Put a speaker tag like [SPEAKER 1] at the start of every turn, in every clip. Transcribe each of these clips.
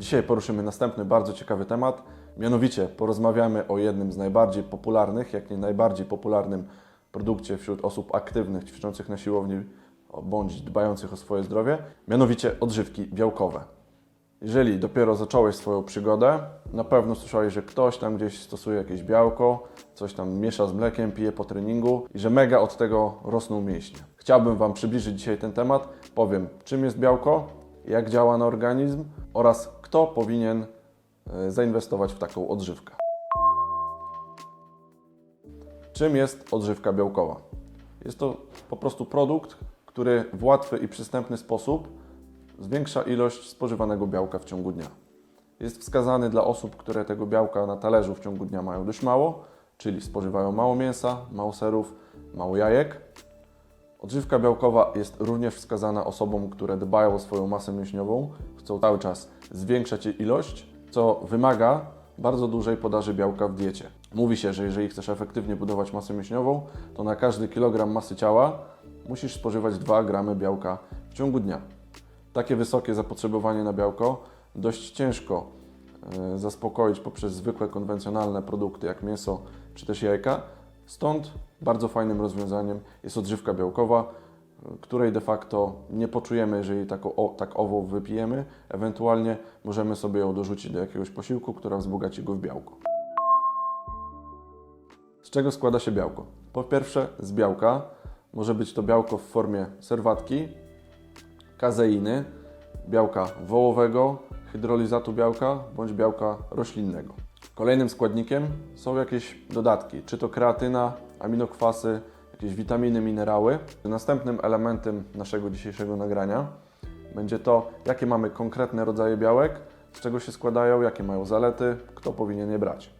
[SPEAKER 1] Dzisiaj poruszymy następny bardzo ciekawy temat. Mianowicie porozmawiamy o jednym z najbardziej popularnych, jak nie najbardziej popularnym produkcie wśród osób aktywnych, ćwiczących na siłowni bądź dbających o swoje zdrowie, mianowicie odżywki białkowe. Jeżeli dopiero zacząłeś swoją przygodę, na pewno słyszałeś, że ktoś tam gdzieś stosuje jakieś białko, coś tam miesza z mlekiem, pije po treningu i że mega od tego rosną mięśnie. Chciałbym Wam przybliżyć dzisiaj ten temat. Powiem, czym jest białko, jak działa na organizm oraz kto powinien e, zainwestować w taką odżywkę. Czym jest odżywka białkowa? Jest to po prostu produkt, który w łatwy i przystępny sposób zwiększa ilość spożywanego białka w ciągu dnia. Jest wskazany dla osób, które tego białka na talerzu w ciągu dnia mają dość mało, czyli spożywają mało mięsa, mało serów, mało jajek. Odżywka białkowa jest również wskazana osobom, które dbają o swoją masę mięśniową, chcą cały czas zwiększać jej ilość, co wymaga bardzo dużej podaży białka w diecie. Mówi się, że jeżeli chcesz efektywnie budować masę mięśniową, to na każdy kilogram masy ciała musisz spożywać 2 gramy białka w ciągu dnia. Takie wysokie zapotrzebowanie na białko dość ciężko e, zaspokoić poprzez zwykłe konwencjonalne produkty jak mięso czy też jajka. Stąd bardzo fajnym rozwiązaniem jest odżywka białkowa, której de facto nie poczujemy, jeżeli taką, o, tak ową wypijemy. Ewentualnie możemy sobie ją dorzucić do jakiegoś posiłku, która wzbogaci go w białko. Z czego składa się białko? Po pierwsze z białka. Może być to białko w formie serwatki, kazeiny, białka wołowego, hydrolizatu białka bądź białka roślinnego. Kolejnym składnikiem są jakieś dodatki, czy to kreatyna, aminokwasy, jakieś witaminy, minerały. Następnym elementem naszego dzisiejszego nagrania będzie to, jakie mamy konkretne rodzaje białek, z czego się składają, jakie mają zalety, kto powinien je brać.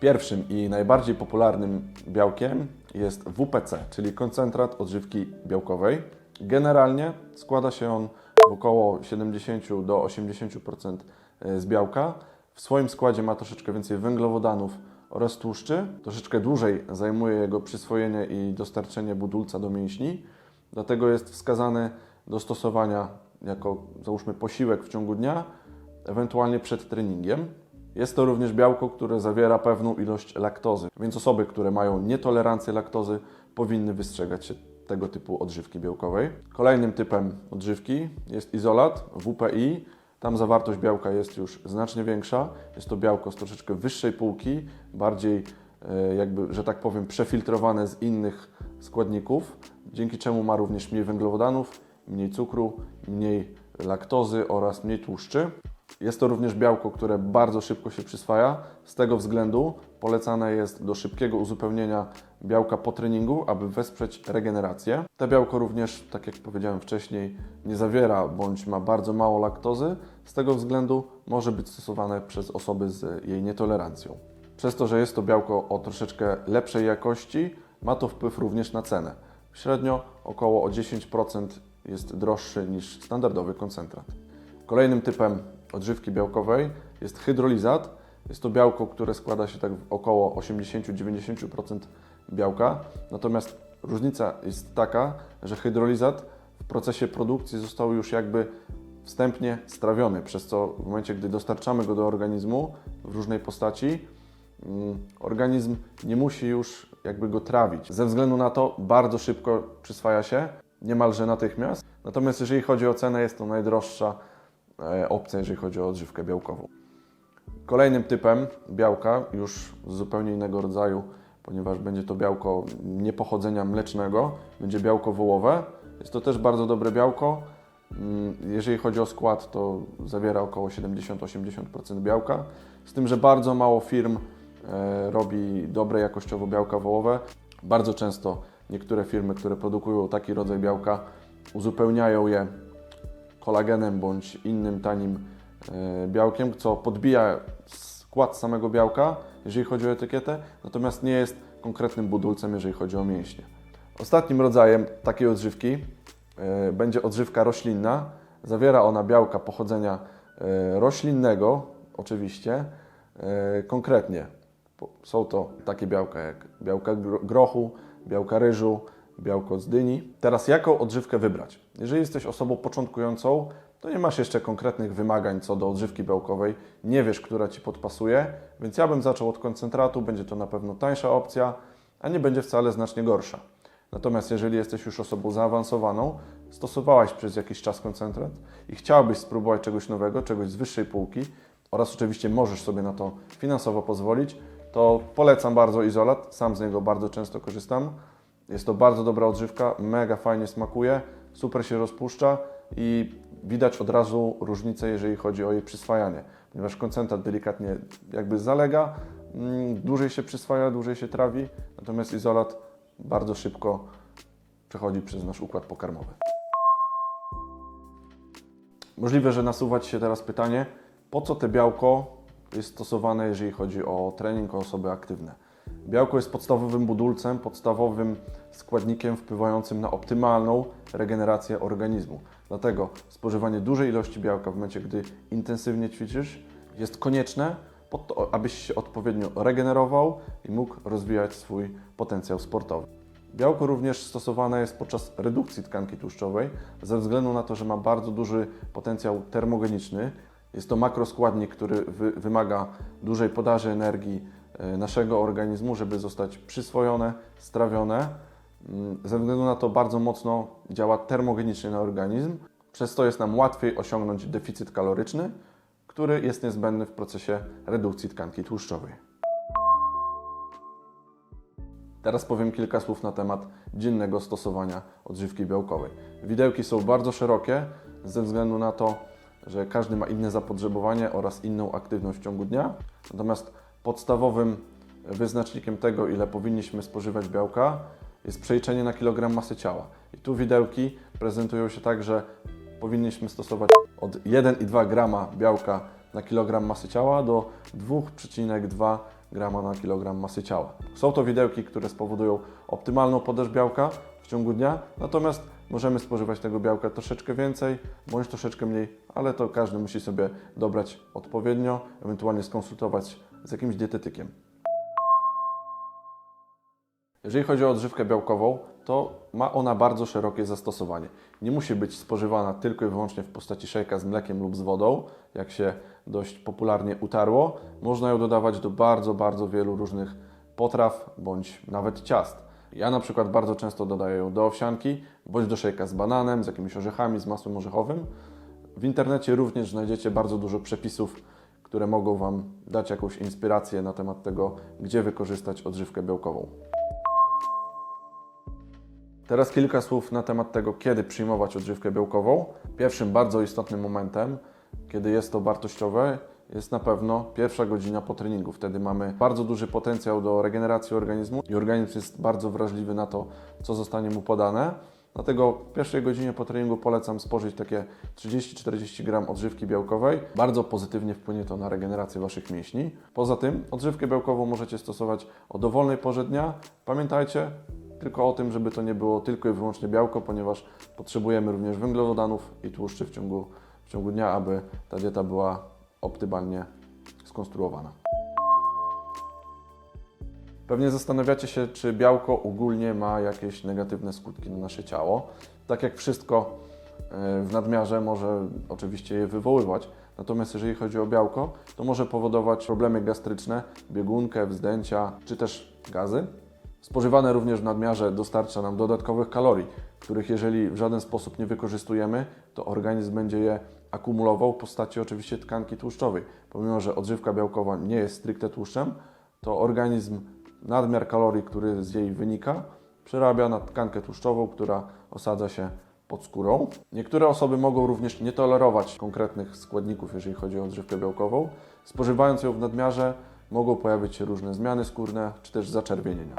[SPEAKER 1] Pierwszym i najbardziej popularnym białkiem jest WPC, czyli koncentrat odżywki białkowej. Generalnie składa się on około 70 do 80% z białka. W swoim składzie ma troszeczkę więcej węglowodanów oraz tłuszczy. Troszeczkę dłużej zajmuje jego przyswojenie i dostarczenie budulca do mięśni. Dlatego jest wskazany do stosowania jako załóżmy posiłek w ciągu dnia, ewentualnie przed treningiem. Jest to również białko, które zawiera pewną ilość laktozy, więc osoby, które mają nietolerancję laktozy, powinny wystrzegać się tego typu odżywki białkowej. Kolejnym typem odżywki jest izolat WPI. Tam zawartość białka jest już znacznie większa. Jest to białko z troszeczkę wyższej półki, bardziej e, jakby, że tak powiem, przefiltrowane z innych składników, dzięki czemu ma również mniej węglowodanów, mniej cukru, mniej laktozy oraz mniej tłuszczy. Jest to również białko, które bardzo szybko się przyswaja. Z tego względu polecane jest do szybkiego uzupełnienia białka po treningu, aby wesprzeć regenerację. To białko również, tak jak powiedziałem wcześniej, nie zawiera bądź ma bardzo mało laktozy. Z tego względu może być stosowane przez osoby z jej nietolerancją. Przez to, że jest to białko o troszeczkę lepszej jakości, ma to wpływ również na cenę. Średnio około o 10% jest droższy niż standardowy koncentrat. Kolejnym typem odżywki białkowej jest hydrolizat. Jest to białko, które składa się tak w około 80-90% białka. Natomiast różnica jest taka, że hydrolizat w procesie produkcji został już jakby wstępnie strawiony, przez co w momencie, gdy dostarczamy go do organizmu w różnej postaci, mm, organizm nie musi już jakby go trawić. Ze względu na to bardzo szybko przyswaja się, niemalże natychmiast. Natomiast jeżeli chodzi o cenę, jest to najdroższa e, opcja, jeżeli chodzi o odżywkę białkową. Kolejnym typem białka, już zupełnie innego rodzaju, ponieważ będzie to białko niepochodzenia mlecznego, będzie białko wołowe. Jest to też bardzo dobre białko. Mm, Jeżeli chodzi o skład, to zawiera około 70-80% białka. Z tym, że bardzo mało firm e, robi dobre jakościowo białka wołowe. Bardzo często niektóre firmy, które produkują taki rodzaj białka, uzupełniają je kolagenem bądź innym tanim e, białkiem, co podbija skład samego białka, jeżeli chodzi o etykietę, natomiast nie jest konkretnym budulcem, jeżeli chodzi o mięśnie. Ostatnim rodzajem takiej odżywki e, będzie odżywka roślinna. Zawiera ona białka pochodzenia e, roślinnego, oczywiście. E, Konkretnie są to takie białka jak białka gro- grochu, białka ryżu, białko z dyni. Teraz jaką odżywkę wybrać? Jeżeli jesteś osobą początkującą, to nie masz jeszcze konkretnych wymagań co do odżywki białkowej, nie wiesz, która Ci podpasuje, więc ja bym zaczął od koncentratu, będzie to na pewno tańsza opcja, a nie będzie wcale znacznie gorsza. Natomiast jeżeli jesteś już osobą zaawansowaną, stosowałaś przez jakiś czas koncentrat i chciałbyś spróbować czegoś nowego, czegoś z wyższej półki oraz oczywiście możesz sobie na to finansowo pozwolić, to polecam bardzo izolat. Sam z niego bardzo często korzystam. Jest to bardzo dobra odżywka, mega fajnie smakuje, super się rozpuszcza i widać od razu różnicę, jeżeli chodzi o jej przyswajanie, ponieważ koncentrat delikatnie jakby zalega, mm, dłużej się przyswaja, dłużej się trawi, natomiast izolat bardzo szybko przechodzi przez nasz układ pokarmowy. Możliwe, że nasuwa Ci się teraz pytanie, po co te białko jest stosowane, jeżeli chodzi o trening, o osoby aktywne. Białko jest podstawowym budulcem, podstawowym składnikiem wpływającym na optymalną regenerację organizmu. Dlatego spożywanie dużej ilości białka w momencie, gdy intensywnie ćwiczysz, jest konieczne, po to, abyś się odpowiednio regenerował i mógł rozwijać swój potencjał sportowy. Białko również stosowane jest podczas redukcji tkanki tłuszczowej, ze względu na to, że ma bardzo duży potencjał termogeniczny. Jest to makroskładnik, który wy, wymaga dużej podaży energii naszego organizmu, żeby zostać przyswojone, strawione. Mm, Ze względu na to bardzo mocno działa termogenicznie na organizm, przez to jest nam łatwiej osiągnąć deficyt kaloryczny, który jest niezbędny w procesie redukcji tkanki tłuszczowej. Teraz powiem kilka słów na temat dziennego stosowania odżywki białkowej. Widełki są bardzo szerokie ze względu na to, że każdy ma inne zapotrzebowanie oraz inną aktywność w ciągu dnia. Natomiast podstawowym wyznacznikiem tego, ile powinniśmy spożywać białka, jest przeliczenie na kilogram masy ciała. I tu widełki prezentują się tak, że powinniśmy stosować od 1,2 grama białka na kilogram masy ciała do 2,2 grama na kilogram masy ciała. Są to widełki, które spowodują optymalną podaż białka w ciągu dnia, natomiast możemy spożywać tego białka troszeczkę więcej bądź troszeczkę mniej, ale to każdy musi sobie dobrać odpowiednio, ewentualnie skonsultować z jakimś dietetykiem. Jeżeli chodzi o odżywkę białkową, to ma ona bardzo szerokie zastosowanie. Nie musi być spożywana tylko i wyłącznie w postaci szejka z mlekiem lub z wodą, jak się dość popularnie utarło. Można ją dodawać do bardzo, bardzo wielu różnych potraw bądź nawet ciast. Ja na przykład bardzo często dodaję ją do owsianki, bądź do szejka z bananem, z jakimiś orzechami, z masłem orzechowym. W internecie również znajdziecie bardzo dużo przepisów, które mogą Wam dać jakąś inspirację na temat tego, gdzie wykorzystać odżywkę białkową. Teraz kilka słów na temat tego, kiedy przyjmować odżywkę białkową. Pierwszym bardzo istotnym momentem, kiedy jest to wartościowe, jest na pewno pierwsza godzina po treningu. Wtedy mamy bardzo duży potencjał do regeneracji organizmu i organizm jest bardzo wrażliwy na to, co zostanie mu podane. Dlatego w pierwszej godzinie po treningu polecam spożyć takie 30-40 gram odżywki białkowej. Bardzo pozytywnie wpłynie to na regenerację Waszych mięśni. Poza tym odżywkę białkową możecie stosować o dowolnej porze dnia. Pamiętajcie, tylko o tym, żeby to nie było tylko i wyłącznie białko, ponieważ potrzebujemy również węglowodanów i tłuszczy w ciągu, w ciągu dnia, aby ta dieta była optymalnie skonstruowana. Pewnie zastanawiacie się, czy białko ogólnie ma jakieś negatywne skutki na nasze ciało. Tak jak wszystko e, w nadmiarze może oczywiście je wywoływać. Natomiast jeżeli chodzi o białko, to może powodować problemy gastryczne, biegunkę, wzdęcia czy też gazy. Spożywane również w nadmiarze dostarcza nam dodatkowych kalorii, których jeżeli w żaden sposób nie wykorzystujemy, to organizm będzie je akumulował w postaci oczywiście tkanki tłuszczowej. Pomimo, że odżywka białkowa nie jest stricte tłuszczem, to organizm nadmiar kalorii, który z jej wynika, przerabia na tkankę tłuszczową, która osadza się pod skórą. Niektóre osoby mogą również nie tolerować konkretnych składników, jeżeli chodzi o odżywkę białkową. Spożywając ją w nadmiarze, mogą pojawić się różne zmiany skórne czy też zaczerwienienia.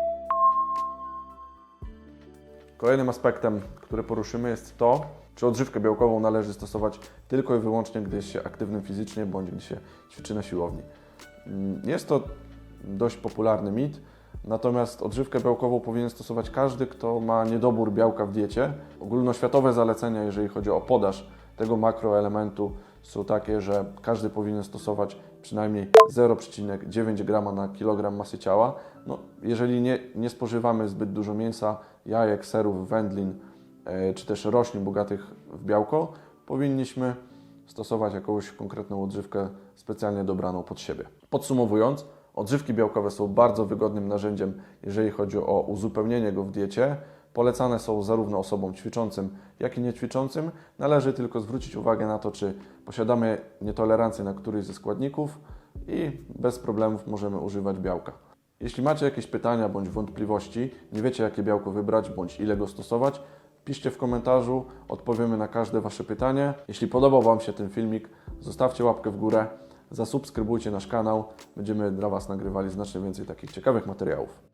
[SPEAKER 1] Kolejnym aspektem, który poruszymy, jest to, czy odżywkę białkową należy stosować tylko i wyłącznie, gdy jest się aktywnym fizycznie bądź gdy się ćwiczy na siłowni. Mm, Jest to dość popularny mit, natomiast odżywkę białkową powinien stosować każdy, kto ma niedobór białka w diecie. Ogólnoświatowe zalecenia, jeżeli chodzi o podaż tego makroelementu, są takie, że każdy powinien stosować przynajmniej 0,9 g na kilogram masy ciała. No, jeżeli nie, nie spożywamy zbyt dużo mięsa, jajek, serów, wędlin e, czy też roślin bogatych w białko, powinniśmy stosować jakąś konkretną odżywkę specjalnie dobraną pod siebie. Podsumowując, odżywki białkowe są bardzo wygodnym narzędziem, jeżeli chodzi o uzupełnienie go w diecie. Polecane są zarówno osobom ćwiczącym, jak i niećwiczącym. Należy tylko zwrócić uwagę na to, czy posiadamy nietolerancję na któryś ze składników i bez problemów możemy używać białka. Jeśli macie jakieś pytania bądź wątpliwości, nie wiecie jakie białko wybrać bądź ile go stosować, piszcie w komentarzu, odpowiemy na każde Wasze pytanie. Jeśli podobał Wam się ten filmik, zostawcie łapkę w górę, zasubskrybujcie nasz kanał, będziemy dla Was nagrywali znacznie więcej takich ciekawych materiałów.